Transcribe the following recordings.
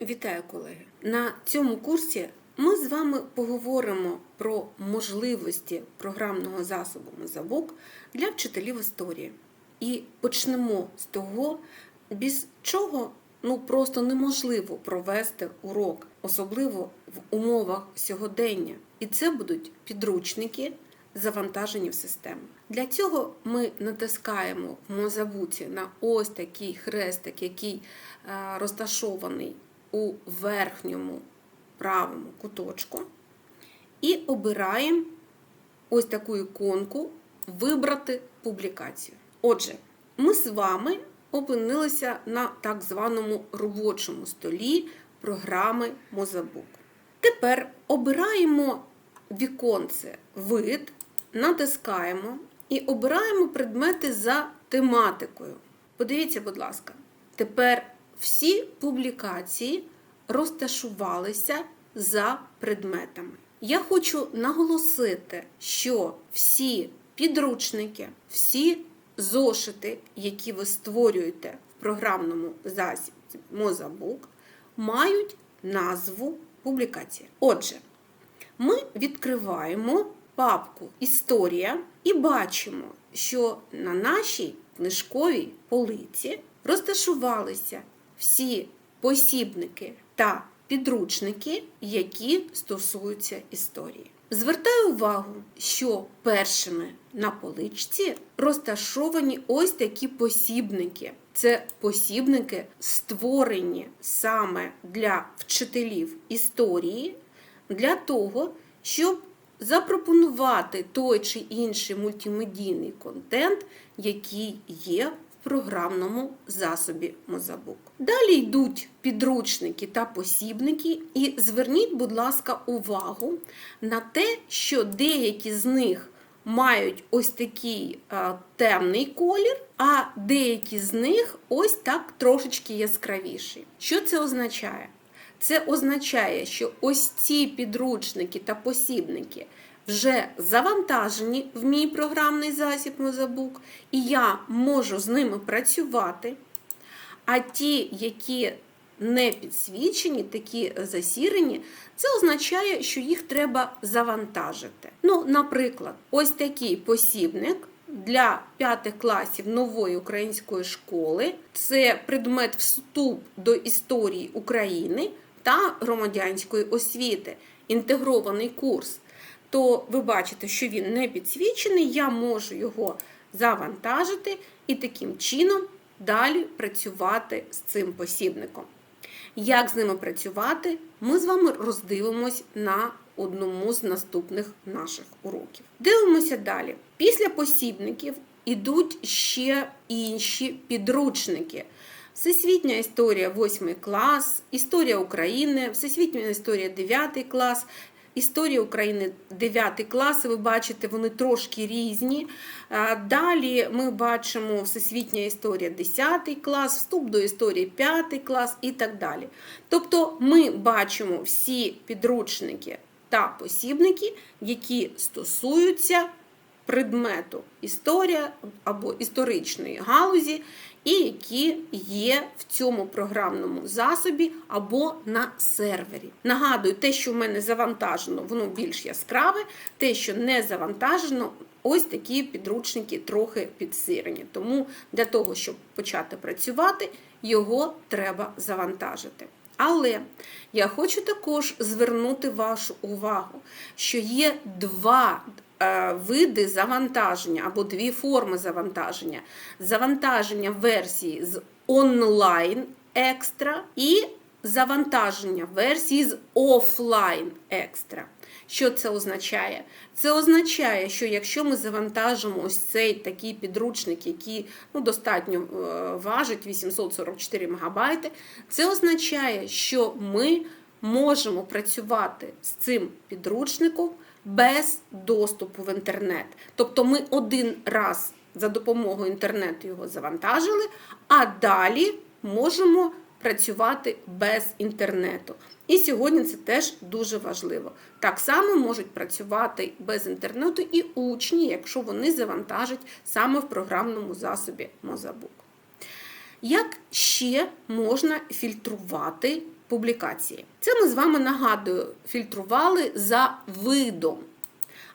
Вітаю, колеги! На цьому курсі ми з вами поговоримо про можливості програмного засобу Мозабук для вчителів історії. І почнемо з того, без чого ну просто неможливо провести урок, особливо в умовах сьогодення. І це будуть підручники, завантажені в систему. Для цього ми натискаємо в Мозабуці на ось такий хрестик, який е, розташований у верхньому правому куточку, і обираємо ось таку іконку Вибрати публікацію. Отже, ми з вами опинилися на так званому робочому столі програми Мозабук. Тепер обираємо віконце Вид, натискаємо і обираємо предмети за тематикою. Подивіться, будь ласка, тепер всі публікації розташувалися за предметами. Я хочу наголосити, що всі підручники, всі зошити, які ви створюєте в програмному засібі Мозабук, мають назву публікації. Отже, ми відкриваємо папку Історія і бачимо, що на нашій книжковій полиці розташувалися всі посібники та підручники, які стосуються історії. Звертаю увагу, що першими на поличці розташовані ось такі посібники. Це посібники, створені саме для вчителів історії, для того, щоб запропонувати той чи інший мультимедійний контент, який є програмному засобі Мозабук. Далі йдуть підручники та посібники, і зверніть, будь ласка, увагу на те, що деякі з них мають ось такий а, темний колір, а деякі з них ось так трошечки яскравіший. Що це означає? Це означає, що ось ці підручники та посібники вже завантажені в мій програмний засіб Мозабук, і я можу з ними працювати. А ті, які не підсвічені, такі засірені, це означає, що їх треба завантажити. Ну, наприклад, ось такий посібник для п'ятих класів нової української школи це предмет вступ до історії України та громадянської освіти, інтегрований курс. То ви бачите, що він не підсвічений, я можу його завантажити і таким чином далі працювати з цим посібником. Як з ними працювати, ми з вами роздивимось на одному з наступних наших уроків. Дивимося далі. Після посібників ідуть ще інші підручники. Всесвітня історія 8 клас, історія України, Всесвітня історія 9 клас, Історія України 9 клас, ви бачите, вони трошки різні. Далі ми бачимо Всесвітня історія 10 клас, вступ до історії 5 клас і так далі. Тобто ми бачимо всі підручники та посібники, які стосуються предмету історія або історичної галузі, і які є в цьому програмному засобі або на сервері. Нагадую, те, що в мене завантажено, воно більш яскраве, те, що не завантажено, ось такі підручники трохи підсирені. Тому для того, щоб почати працювати, його треба завантажити. Але я хочу також звернути вашу увагу, що є два види завантаження або дві форми завантаження. Завантаження версії з онлайн екстра і завантаження версії з офлайн екстра. Що це означає? Це означає, що якщо ми завантажимо ось цей такий підручник, який ну, достатньо важить 844 МБ, це означає, що ми можемо працювати з цим підручником без доступу в інтернет. Тобто ми один раз за допомогою інтернету його завантажили, а далі можемо працювати без інтернету. І сьогодні це теж дуже важливо. Так само можуть працювати без інтернету і учні, якщо вони завантажать саме в програмному засобі Мозабук. Як ще можна фільтрувати публікації. Це ми з вами нагадую, фільтрували за видом.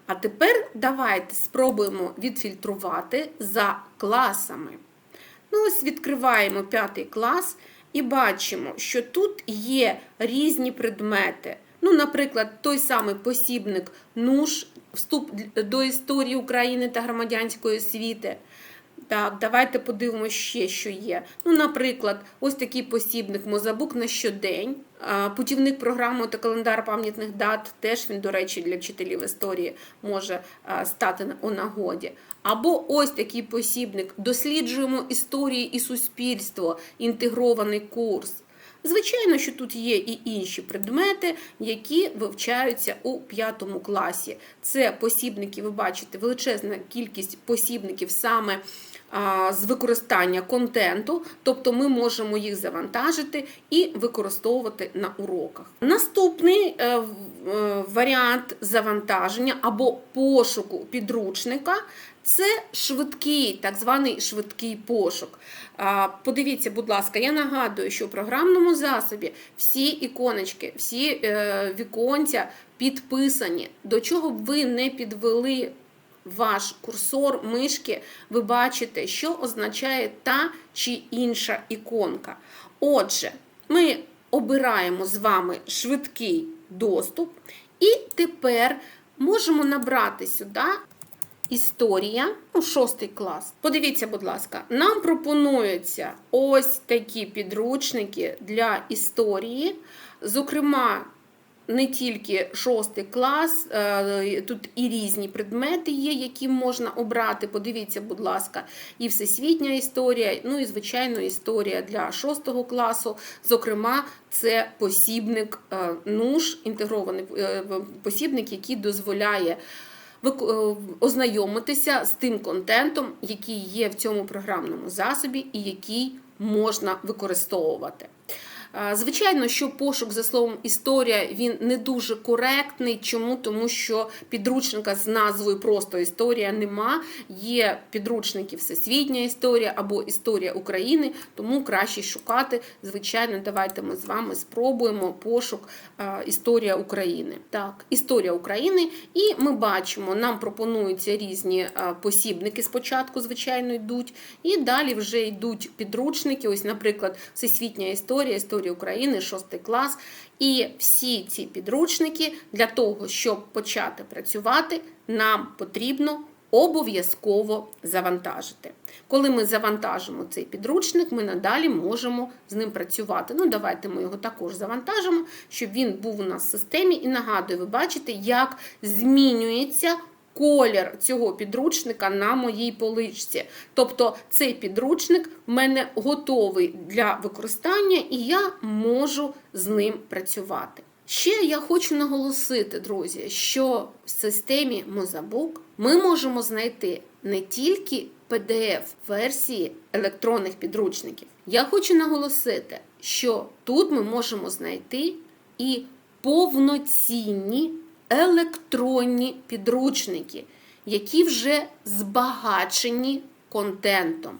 А тепер давайте спробуємо відфільтрувати за класами. Ну, ось відкриваємо п'ятий клас і бачимо, що тут є різні предмети. Ну, наприклад, той самий посібник НУШ, вступ до історії України та громадянської освіти. Так, давайте подивимося ще, що є. Ну, наприклад, ось такий посібник Мозабук на щодень, путівник програми та календар пам'ятних дат. Теж він, до речі, для вчителів історії може стати у нагоді. Або ось такий посібник Досліджуємо історії і суспільство, інтегрований курс. Звичайно, що тут є і інші предмети, які вивчаються у п'ятому класі. Це посібники, ви бачите, величезна кількість посібників саме з використання контенту, тобто ми можемо їх завантажити і використовувати на уроках. Наступний е, е, варіант завантаження або пошуку підручника. Це швидкий, так званий швидкий пошук. Подивіться, будь ласка, я нагадую, що в програмному засобі всі іконочки, всі е, віконця підписані. До чого б ви не підвели ваш курсор мишки, ви бачите, що означає та чи інша іконка. Отже, ми обираємо з вами швидкий доступ, і тепер можемо набрати сюди Історія, ну, шостий клас. Подивіться, будь ласка, нам пропонуються ось такі підручники для історії. Зокрема, не тільки шостий клас, е, тут і різні предмети є, які можна обрати. Подивіться, будь ласка, і всесвітня історія, ну і звичайно, історія для шостого класу. Зокрема, це посібник е, НУШ, інтегрований е, посібник, який дозволяє ознайомитися з тим контентом, який є в цьому програмному засобі і який можна використовувати. Звичайно, що пошук за словом історія він не дуже коректний. Чому? Тому що підручника з назвою просто історія нема. Є підручники Всесвітня історія або Історія України, тому краще шукати. Звичайно, давайте ми з вами спробуємо пошук Історія України. Так, Історія України, і ми бачимо, нам пропонуються різні посібники. Спочатку, звичайно, йдуть, і далі вже йдуть підручники. Ось, наприклад, Всесвітня історія, історія України, 6 клас. І всі ці підручники для того, щоб почати працювати, нам потрібно обов'язково завантажити. Коли ми завантажимо цей підручник, ми надалі можемо з ним працювати. Ну, давайте ми його також завантажимо, щоб він був у нас в системі. І нагадую, ви бачите, як змінюється колір цього підручника на моїй поличці. Тобто цей підручник в мене готовий для використання, і я можу з ним працювати. Ще я хочу наголосити, друзі, що в системі Мозабук ми можемо знайти не тільки PDF-версії електронних підручників. Я хочу наголосити, що тут ми можемо знайти і повноцінні електронні підручники, які вже збагачені контентом.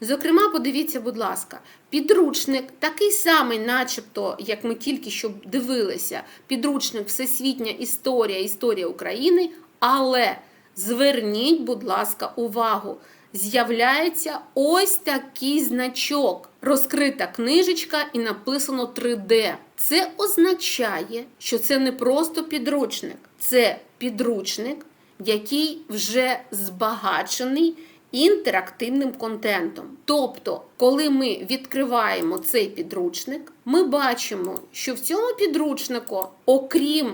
Зокрема, подивіться, будь ласка, підручник такий самий, начебто, як ми тільки що дивилися, підручник Всесвітня історія, історія України, але зверніть, будь ласка, увагу, з'являється ось такий значок. Розкрита книжечка і написано 3D. Це означає, що це не просто підручник, це підручник, який вже збагачений інтерактивним контентом. Тобто, коли ми відкриваємо цей підручник, ми бачимо, що в цьому підручнику, окрім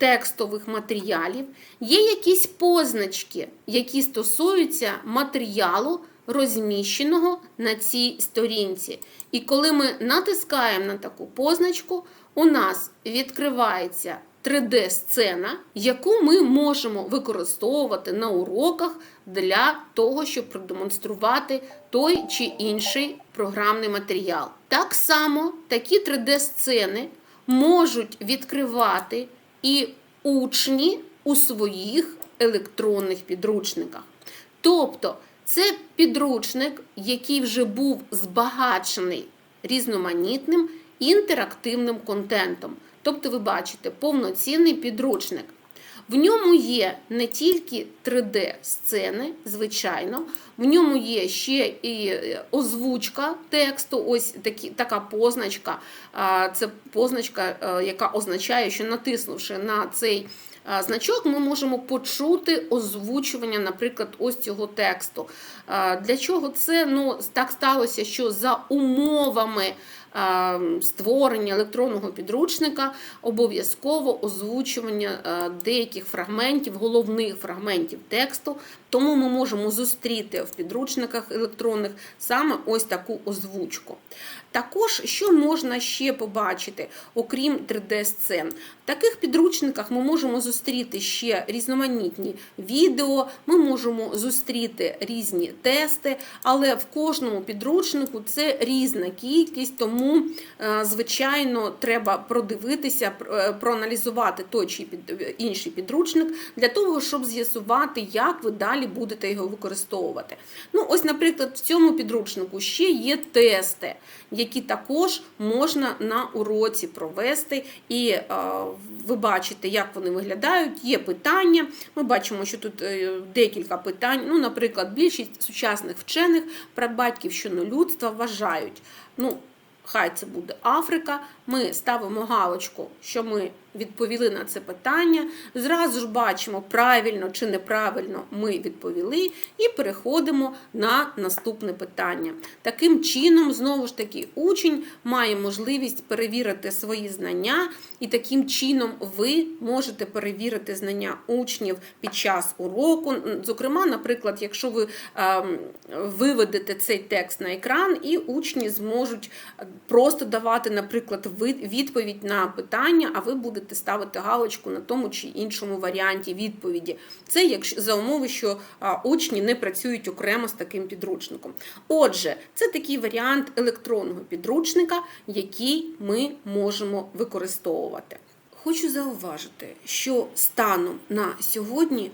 текстових матеріалів, є якісь позначки, які стосуються матеріалу, розміщеного на цій сторінці. І коли ми натискаємо на таку позначку, у нас відкривається 3D-сцена, яку ми можемо використовувати на уроках для того, щоб продемонструвати той чи інший програмний матеріал. Так само такі 3D-сцени можуть відкривати і учні у своїх електронних підручниках. Тобто, це підручник, який вже був збагачений різноманітним інтерактивним контентом. Тобто, ви бачите повноцінний підручник. В ньому є не тільки 3D-сцени, звичайно, в ньому є ще і е, озвучка тексту, ось такі, така позначка. Це позначка, е, яка означає, що натиснувши на цей значок, ми можемо почути озвучування, наприклад, ось цього тексту. Для чого це? Ну, так сталося, що за умовами створення електронного підручника обов'язково озвучування деяких фрагментів, головних фрагментів тексту. Тому ми можемо зустріти в підручниках електронних саме ось таку озвучку. Також, що можна ще побачити, окрім 3D-сцен, в таких підручниках ми можемо зустріти ще різноманітні відео, ми можемо зустріти різні тести, але в кожному підручнику це різна кількість, тому, е, звичайно, треба продивитися, пр- е, проаналізувати той чи інший підручник для того, щоб з'ясувати, як ви далі будете його використовувати. Ну, ось, наприклад, в цьому підручнику ще є тести, які також можна на уроці провести, і е, ви бачите, як вони виглядають. Є питання. Ми бачимо, що тут декілька питань. Ну, наприклад, більшість сучасних вчених про батьківщину людства вважають. Ну, Хай це буде Африка. Ми ставимо галочку, що ми відповіли на це питання. Зразу ж бачимо, правильно чи неправильно ми відповіли, і переходимо на наступне питання. Таким чином, знову ж таки, учень має можливість перевірити свої знання, і таким чином ви можете перевірити знання учнів під час уроку. Зокрема, наприклад, якщо ви ем, виведете цей текст на екран, і учні зможуть просто давати, наприклад, відповідь на питання, а ви будете ставити галочку на тому чи іншому варіанті відповіді. Це якщо за умови, що учні не працюють окремо з таким підручником. Отже, це такий варіант електронного підручника, який ми можемо використовувати. Хочу зауважити, що станом на сьогодні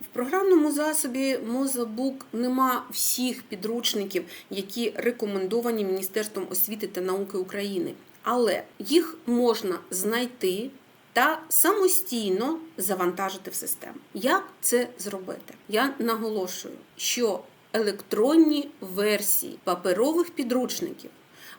в програмному засобі Мозабук нема всіх підручників, які рекомендовані Міністерством освіти та науки України, але їх можна знайти та самостійно завантажити в систему. Як це зробити? Я наголошую, що електронні версії паперових підручників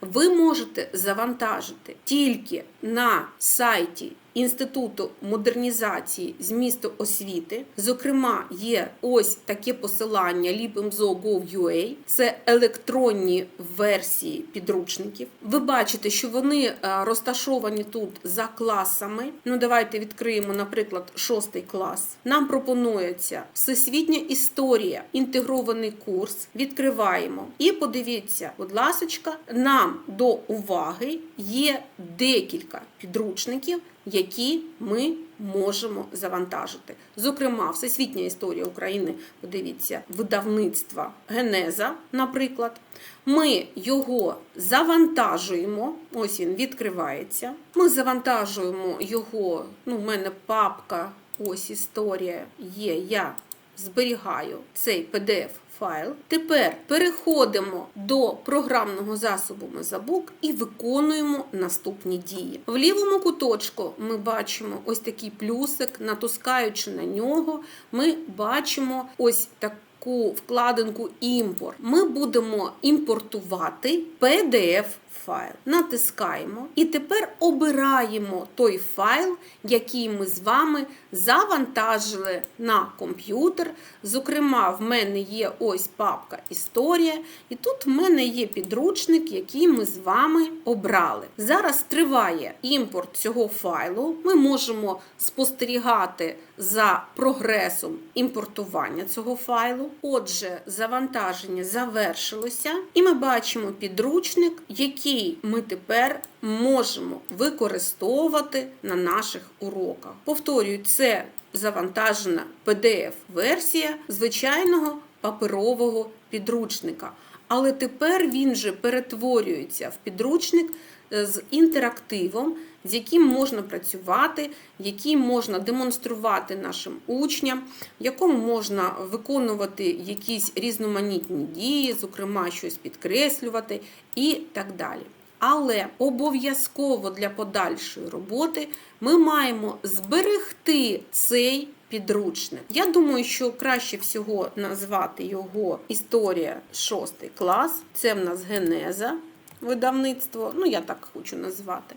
ви можете завантажити тільки на сайті Інституту модернізації змісту освіти. Зокрема, є ось таке посилання libmzo.gov.ua. Це електронні версії підручників. Ви бачите, що вони е, розташовані тут за класами. Ну, давайте відкриємо, наприклад, шостий клас. Нам пропонується всесвітня історія, інтегрований курс. Відкриваємо і подивіться, будь ласочка, нам до уваги є декілька підручників, які ми можемо завантажити. Зокрема, Всесвітня історія України, подивіться, видавництва Генеза, наприклад. Ми його завантажуємо, ось він відкривається. Ми завантажуємо його, ну, в мене папка, ось історія є. Я зберігаю цей PDF файл. Тепер переходимо до програмного засобу Мезабук і виконуємо наступні дії. В лівому куточку ми бачимо ось такий плюсик, натискаючи на нього, ми бачимо ось таку вкладинку імпорт. Ми будемо імпортувати PDF файл. Натискаємо і тепер обираємо той файл, який ми з вами завантажили на комп'ютер. Зокрема, в мене є ось папка Історія, і тут в мене є підручник, який ми з вами обрали. Зараз триває імпорт цього файлу. Ми можемо спостерігати за прогресом імпортування цього файлу. Отже, завантаження завершилося, і ми бачимо підручник, який ми тепер можемо використовувати на наших уроках. Повторюю, це завантажена PDF-версія звичайного паперового підручника. Але тепер він же перетворюється в підручник е, з інтерактивом, з яким можна працювати, який можна демонструвати нашим учням, в якому можна виконувати якісь різноманітні дії, зокрема щось підкреслювати і так далі. Але обов'язково для подальшої роботи ми маємо зберегти цей підручник. Я думаю, що краще всього назвати його Історія 6 клас. Це в нас генеза видавництво, ну я так хочу назвати.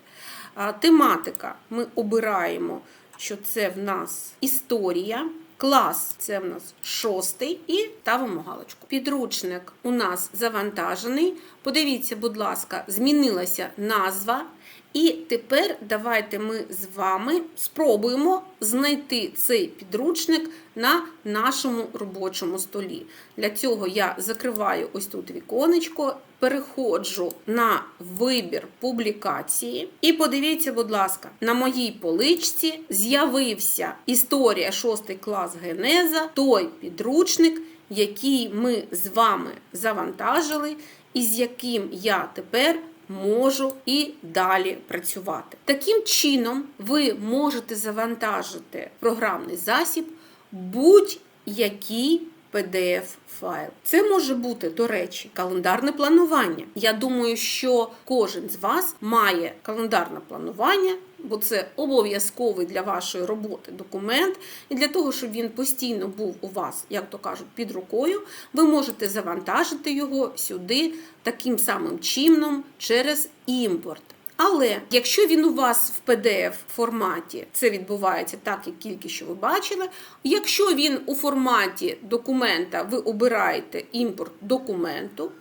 Тематика ми обираємо, що це в нас історія. Клас це в нас шостий і ставимо галочку. Підручник у нас завантажений. Подивіться, будь ласка, змінилася назва. І тепер давайте ми з вами спробуємо знайти цей підручник на нашому робочому столі. Для цього я закриваю ось тут віконечко, переходжу на вибір публікації. І подивіться, будь ласка, на моїй поличці з'явився історія 6 клас Генеза, той підручник, який ми з вами завантажили, і з яким я тепер можу і далі працювати. Таким чином, ви можете завантажити програмний засіб будь-який PDF-файл. Це може бути, до речі, календарне планування. Я думаю, що кожен з вас має календарне планування, бо це обов'язковий для вашої роботи документ. І для того, щоб він постійно був у вас, як то кажуть, під рукою, ви можете завантажити його сюди таким самим чином через імпорт. Але якщо він у вас в PDF форматі, це відбувається так, як тільки що ви бачили. Якщо він у форматі документа, ви обираєте імпорт документу.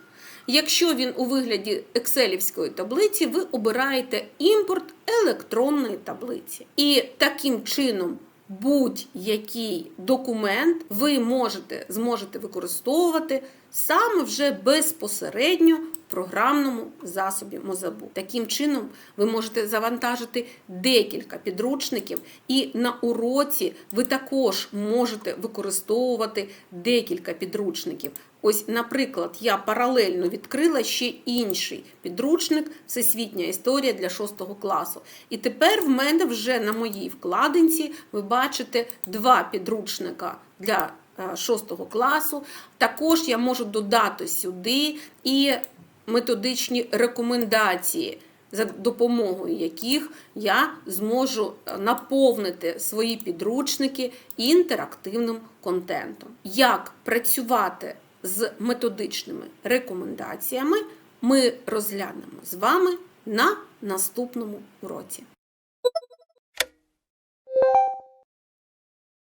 Якщо він у вигляді екселівської таблиці, ви обираєте імпорт електронної таблиці. І таким чином будь-який документ ви можете, зможете використовувати саме вже безпосередньо програмному засобі Мозабу. Таким чином, ви можете завантажити декілька підручників, і на уроці ви також можете використовувати декілька підручників. Ось, наприклад, я паралельно відкрила ще інший підручник Всесвітня історія для 6 класу. І тепер в мене вже на моїй вкладинці ви бачите два підручника для 6 класу. Також я можу додати сюди і методичні рекомендації. За допомогою яких я зможу наповнити свої підручники інтерактивним контентом. Як працювати з методичними рекомендаціями, ми розглянемо з вами на наступному уроці.